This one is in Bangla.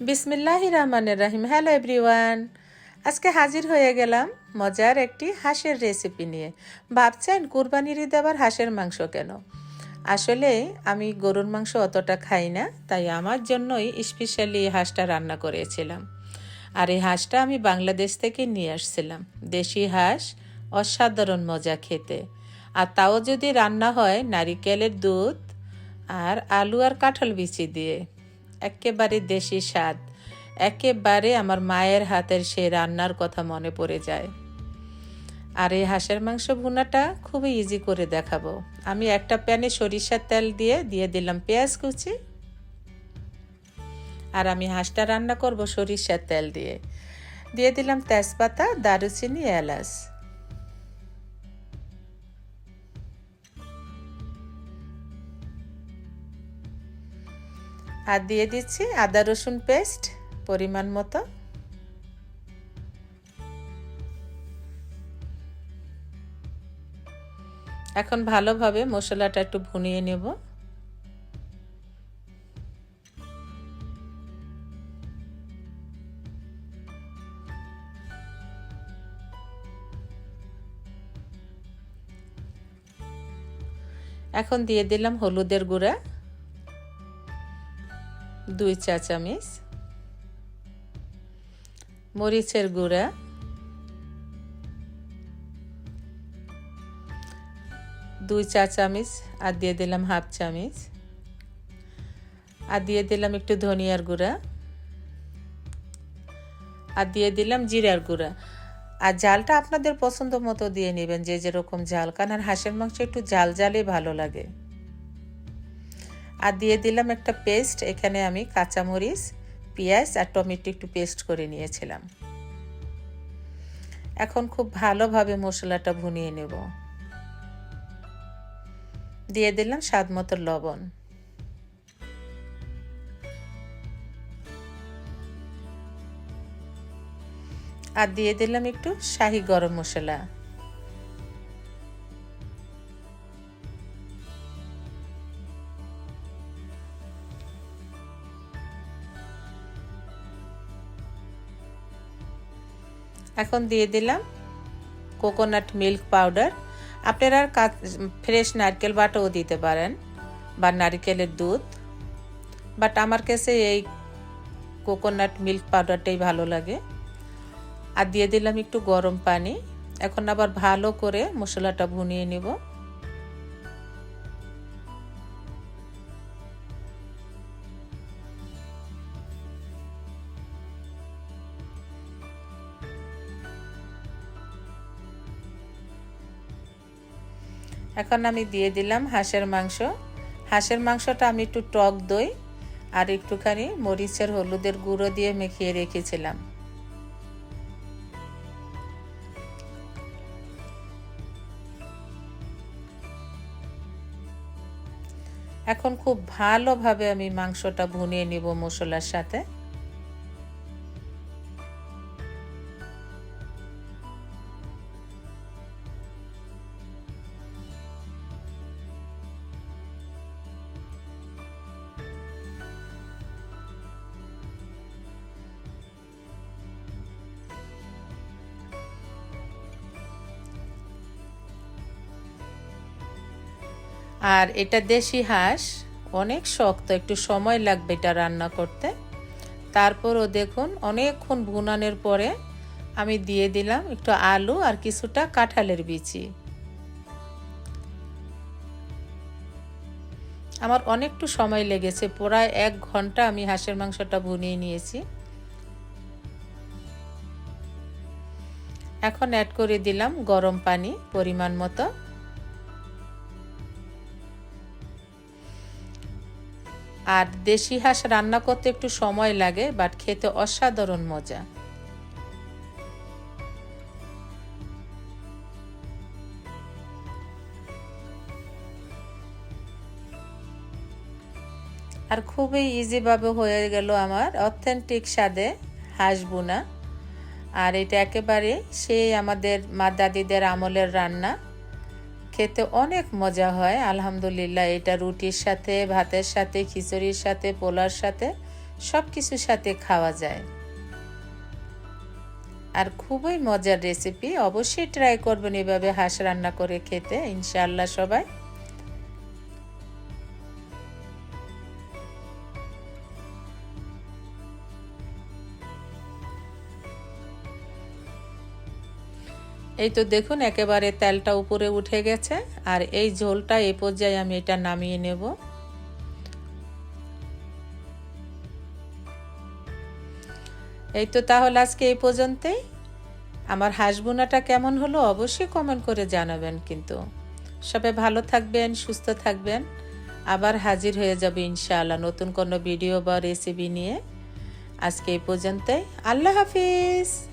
বিসমিল্লাহ রহমানের রাহিম। হ্যালো এভরিওয়ান, আজকে হাজির হয়ে গেলাম মজার একটি হাঁসের রেসিপি নিয়ে। ভাবছেন কুরবানির ঈদে আবার হাঁসের মাংস কেন? আসলে আমি গরুর মাংস অতটা খাই না, তাই আমার জন্যই স্পেশালি হাঁসটা রান্না করেছিলাম। আর এই হাঁসটা আমি বাংলাদেশ থেকে নিয়ে আসছিলাম। দেশি হাঁস, অসাধারণ মজা খেতে। আর তাও যদি রান্না হয় নারিকেলের দুধ আর আলু আর কাঁঠাল বিচি দিয়ে। একেবারে দেশি স্বাদ। একেবারে আমার মায়ের হাতের সেই রান্নার কথা মনে পড়ে যায়। আর এই হাঁসের মাংস ভুনাটা খুবই ইজি করে দেখাবো। আমি একটা প্যানে সরিষার তেল দিয়ে দিয়ে দিলাম পেঁয়াজ কুচি। আর আমি হাঁসটা রান্না করব সরিষার তেল দিয়ে। দিয়ে দিলাম তেজপাতা, দারুচিনি, এলাচ। আর দিয়ে দিচ্ছি আদা রসুন পেস্ট পরিমাণ মতো। এখন ভালোভাবে মশলাটা একটু ভুনিয়ে নেব। এখন দিয়ে দিলাম হলুদের গুঁড়া। দুই চা চামচ মরিচের গুঁড়া, দুই চা চামচ আর দিয়ে দিলাম হাফ চামচ। আর দিয়ে দিলাম একটু ধনিয়ার গুঁড়া। আর দিয়ে দিলাম জিরার গুঁড়া। আর জালটা আপনাদের পছন্দ মতো দিয়ে নেবেন যে যেরকম জাল কারণ আর হাঁসের মাংস একটু জাল জালে ভালো লাগে। আর দিয়ে দিলাম একটা পেস্ট। এখানে আমি কাঁচামরিচ, পেঁয়াজ আর টমেটো একটু পেস্ট করে নিয়েছিলাম। এখন খুব ভালোভাবে মশলাটা ভুনিয়ে নেব। দিয়ে দিলাম স্বাদ মতো লবণ। আর দিয়ে দিলাম একটু শাহি গরম মশলা। এখন দিয়ে দিলাম কোকোনাট মিল্ক পাউডার আপনারা ফ্রেশ নারকেল বাটাও দিতে পারেন বা নারকেলের দুধ। বাট আমার কাছে এই কোকোনাট মিল্ক পাউডারটাই ভালো লাগে। আর দিয়ে দিলাম একটু গরম পানি। এখন আবার ভালো করে মশলাটা ভুনিয়ে নেব। এখন আমি দিয়ে দিলাম হাঁসের মাংস। হাঁসের মাংসটা আমি একটু টক দই আর একটুখানি মরিচের হলুদের গুঁড়ো দিয়ে মেখিয়ে রেখেছিলাম। এখন খুব ভালোভাবে আমি মাংসটা ভুনিয়ে নিব মশলার সাথে। আর এটা দেশি হাঁস, অনেক শক্ত, একটু সময় লাগবে এটা রান্না করতে। তারপরও দেখুন, অনেকক্ষণ ভুনানের পরে আমি দিয়ে দিলাম একটু আলু আর কিছুটা কাঁঠালের বিচি। আমার অনেকটু সময় লেগেছে, প্রায় এক ঘণ্টা আমি হাঁসের মাংসটা ভুনিয়ে নিয়েছি। এখন অ্যাড করে দিলাম গরম পানি পরিমাণ মতো। আর দেশি হাঁস রান্না করতে একটু সময় লাগে বাট খেতে অসাধারণ মজা। আর খুবই ইজিভাবে হয়ে গেল আমার অথেন্টিক স্বাদে হাঁস বোনা। আর এটা একেবারে সেই আমাদের মা দাদিদের আমলের রান্না। খেতে অনেক মজা হয়, আলহামদুলিল্লাহ। এটা রুটির সাথে, ভাতের সাথে, খিচুড়ির সাথে পোলার সাথে সব কিছুর সাথে খাওয়া যায়। আর খুবই মজার রেসিপি অবশ্যই ট্রাই করবেন এভাবে হাঁস রান্না করে খেতে ইনশাল্লাহ সবাই। এই তো দেখুন, একেবারে তেলটা উপরে উঠে গেছে, আর এই ঝোলটা এই পর্যায়ে আমি এটা নামিয়ে নেব। এই তো তাহলে আজকে এই পর্যন্তই। আমার হাঁসবোনাটা কেমন হলো অবশ্যই কমেন্ট করে জানাবেন কিন্তু। সবাই ভালো থাকবেন, সুস্থ থাকবেন। আবার হাজির হয়ে যাবে ইনশাআল্লাহ নতুন কোনো ভিডিও বা রেসিপি নিয়ে। আজকে এই পর্যন্তই। আল্লাহ হাফিজ।